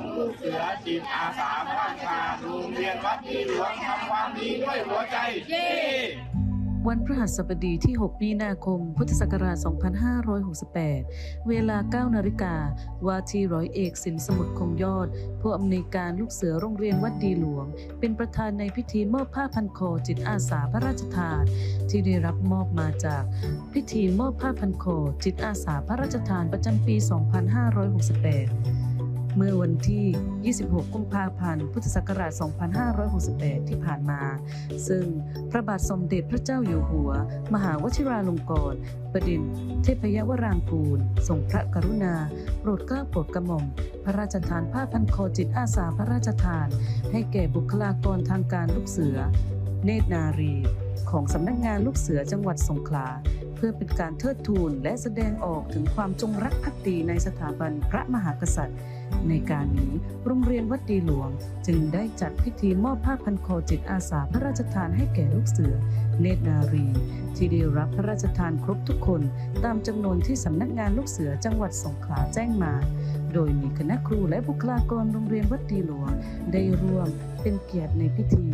องลูกเสือจิตอาสาพันคาโรงเรียนวัดดีหลวงทำความดีด้วยหัวใจเย้วันพฤหัสบดีที่ 6 มีนาคม พุทธศักราช 2568 เวลา 9 นาฬิกาวาทีร้อยเอกสินสมุทรคงยอด ผู้อำนวยการลูกเสือโรงเรียนวัดดีหลวง เป็นประธานในพิธีมอบผ้าพันคอจิตอาสาพระราชทาน ที่ได้รับมอบมาจาก พิธีมอบผ้าพันคอจิตอาสาพระราชทานประจำปี 2568 เมื่อวันที่ 26 กุมภาพันธ์ พุทธศักราช 2568ที่ผ่านมา ซึ่งพระบาทสมเด็จพระเจ้าอยู่หัว มหาวชิราลงกรณประดินเทพยวรางกูลทรงพระกรุณา โปรดเกล้าโปรดกระหม่อม พระราชทานผ้าพันคอจิตอาสาพระราชทาน ให้แก่บุคลากรทางการลูกเสือ เนตรนารี ของสำนักงานลูกเสือจังหวัดสงขลา เพื่อเป็นการเทิดทูนและแสดงออกถึงความจงรักภักดีในสถาบันพระมหากษัตริย์ ในการนี้โรงเรียนวัดดีหลวง จึงได้จัดพิธีมอบผ้าพันคอจิตอาสาพระราชทานให้แก่ลูกเสือ เนตรนารี ที่ได้รับพระราชทานครบทุกคนตามจำนวนที่สำนักงานลูกเสือจังหวัดสงขลาแจ้งมา โดยมีคณะครูและบุคลากรโรงเรียนวัดดีหลวง ได้ร่วมเป็นเกียรติในพิธี